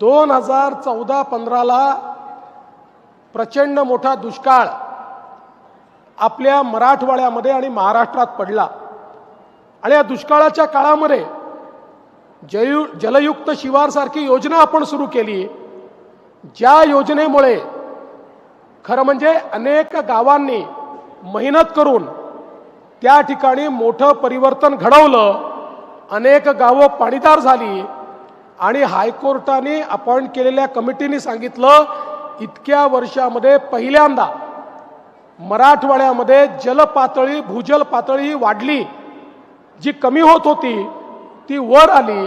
दोन हजार चौदा पंधराला प्रचंड मोठा दुष्काळ आपल्या मराठवाड्यामध्ये आणि महाराष्ट्रात पडला. आणि या दुष्काळाच्या काळामध्ये जयु जलयुक्त शिवारसारखी योजना आपण सुरू केली. ज्या योजनेमुळे खरं म्हणजे अनेक गावांनी मेहनत करून त्या ठिकाणी मोठं परिवर्तन घडवलं. अनेक गावं पाणीदार झाली. आणि हायकोर्टाने अपॉइंट केलेल्या कमिटीने सांगितलं इतक्या वर्षामध्ये पहिल्यांदा मराठवाड्यामध्ये जलपातळी भूजल पातळी वाढली. जी कमी होत होती ती वर आली.